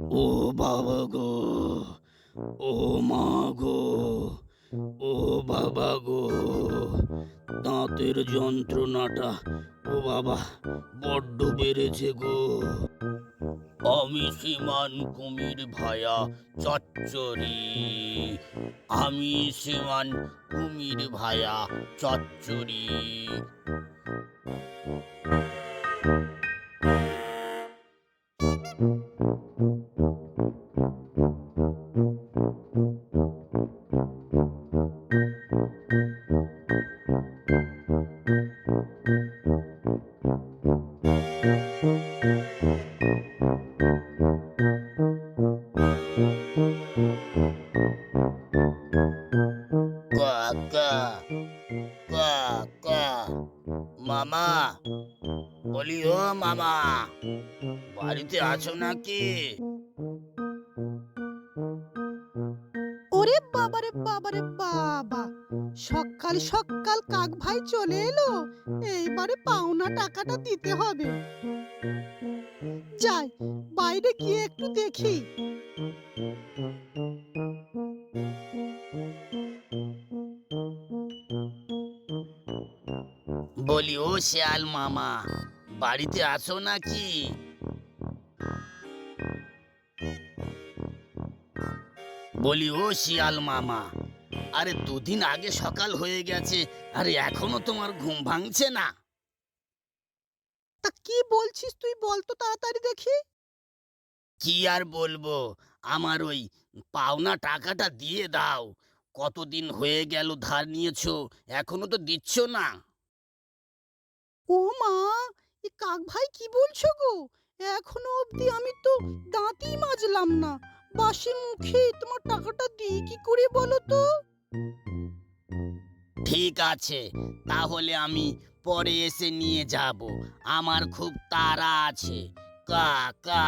ও বাবা গো, ও মা গো, ও বাবা গো, দাঁতের যন্ত্রণাটা, ও বাবা, বড্ড বেড়েছে গো। আমি সীমান কুমির ভায়া চচ্চড়ি। আমি সীমান কুমির ভায়া চচ্চড়ি। Thank you. মামা বলি, ও মামা, বাড়িতে আছো নাকি? ওরে বাবারে বাবারে বাবা, সকাল সকাল কাক ভাই চলে এলো, এইবারে পাওনা টাকাটা দিতে হবে। যাই, বাইরে গিয়ে একটু দেখি। বলি ও শেয়াল মামা বাড়িতে আসো নাকি? বলি ও শিয়াল মামা আরে দুদিন আগে সকাল হয়ে গেছে আরে এখনও তোমার ঘুম ভাঙছে না? তা কি বলছিস তুই বল তো তাড়াতাড়ি দেখি। কি আর বলব আমার ওই পাওনা টাকাটা দিয়ে দাও কতদিন হয়ে গেল ধার নিয়েছো এখনও তো দিচ্ছ না। ও মা, এ কাক ভাই কি বলছো গো? এখনও অবধি আমি তো দাঁতই মাজলাম না। বাসি মুখে তোমার টাকাটা দিই কি করে বলো তো? ঠিক আছে, তাহলে আমি পরে এসে নিয়ে যাব। আমার খুব তাড়া আছে। কা কা।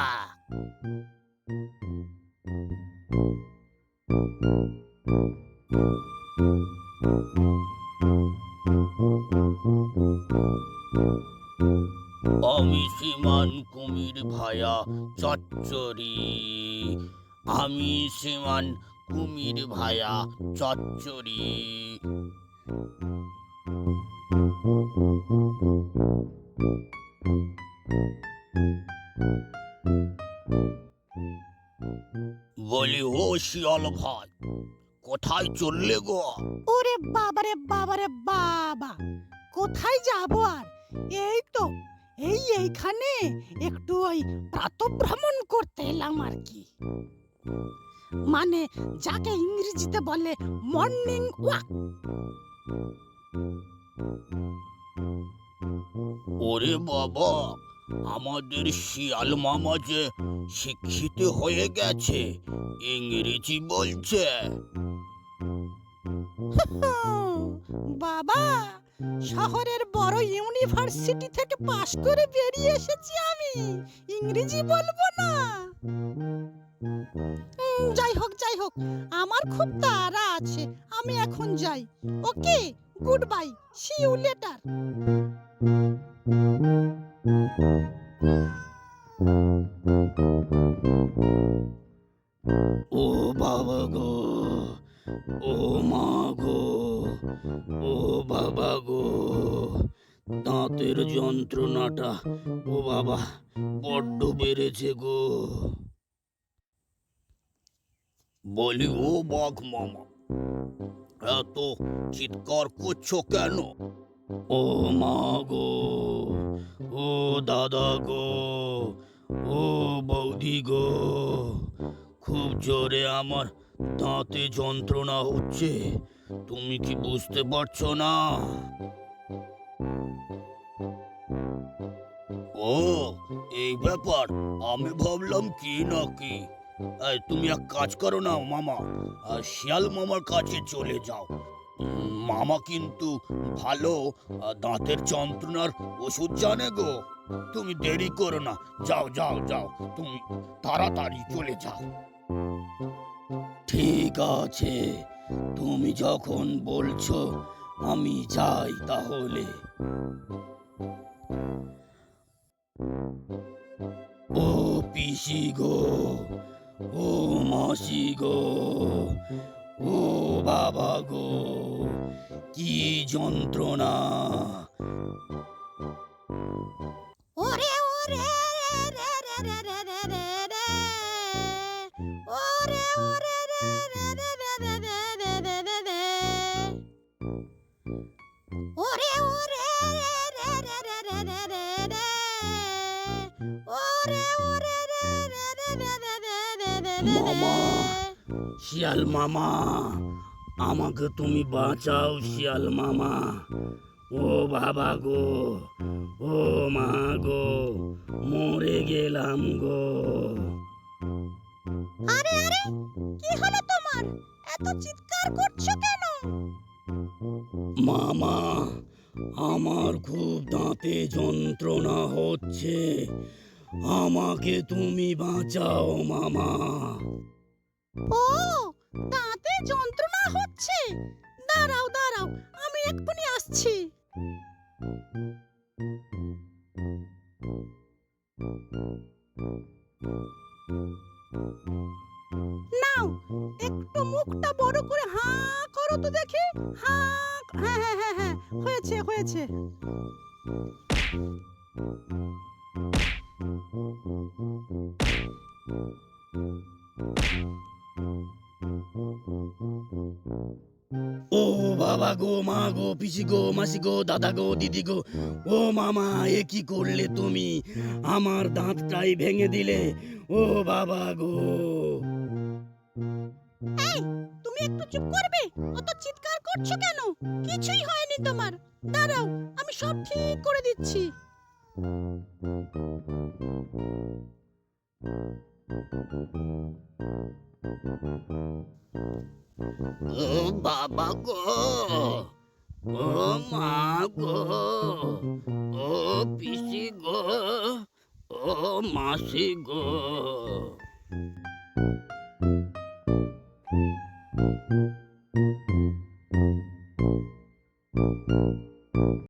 আমি সীমান কুমির ভায়া, চচ্চড়ি। আমি সীমান কুমির ভায়া, চচ্চড়ি। বলি, ও শিয়াল ভাই, কোথায় চললে গো? ওরে বাবারে বাবারে, বাবা। কোথায় যাব আর? এই তো এই এইখানে একটু ওই প্রাতভ্রমণ করতে এলাম আর কি। মানে যাকে ইংরেজিতে বলে মর্নিং ওয়াক ওরে বাবা আমাদের শিয়াল মামা যে শিক্ষিত হয়ে গেছে ইংরেজি বলছে। বাবা শহরের বড় ইউনিভার্সিটি থেকে পাশ করে বেরিয়ে এসেছি আমি। ইংরেজি বলব না। যাই হোক যাই হোক, আমার খুব তাড়া আছে। আমি এখন যাই। Okay good bye see you later. ও বাবা গো ও মা গো, ও বাবা গো, দাঁতের যন্ত্রণাটা, ও বাবা, বড্ড বেড়েছে গো। বলি, ও বাঘ মামা, এত চিৎকার করছ কেন? ও মা গো, ও দাদা গো, ও বৌদি গো, খুব জোরে আমার দাঁতে যন্ত্রণা হচ্ছে। তুমি কি বুঝতে পারছ না? ও, এই ব্যাপার, আমি ভাবলাম কি না কি? তুমি এক কাজ করো না, মামা। শিয়াল মামার কাছে চলে যাও। মামা কিন্তু ভালো দাঁতের যন্ত্রণার ওষুধ জানে গো। তুমি দেরি করো না, যাও যাও যাও, তুমি তাড়াতাড়ি চলে যাও। ঠিক আছে, তুমি যখন বলছো, আমি যাই তাহলে। ও পিসি গো, ও মাসি গো, ও বাবা গো, কি যন্ত্রণা। ওরে ওরে, রে রে রে রে শিয়াল মামা আমাকে তুমি বাঁচাও শিয়াল মামা। ও বাবা গো ও মা গো মরে গেলাম গো। আরে আরে কি হলো তোমার? এত চিৎকার করছ কেন? মামা আমার খুব দাঁতে যন্ত্রণা হচ্ছে। আমাকে তুমি বাঁচাও মামা। ও দাঁতে যন্ত্রণা হচ্ছে। দাঁড়াও দাঁড়াও, আমি এক্ষুনি আসছি। নাও, একটু মুখটা বড় করে হাঁ করো তো দেখি। হাঁ হ্যাঁ হ্যাঁ হ্যাঁ হ্যাঁ হয়েছে হয়েছে। ও বাবা গো, মা গো, পিসি গো, মাসি গো, দাদা গো, দিদি গো, ও মামা, এ কি করলে তুমি? আমার দাঁতটাই ভেঙে দিলে। ও বাবা গো। তুমি একটু চুপ করবে? অত চিৎকার করছ কেন? কিছুই হয়নি তোমার। দাঁড়াও, আমি সব ঠিক করে দিচ্ছি। 바바고. 엄마고. 어 비시고. 어, 어, 어 마시고.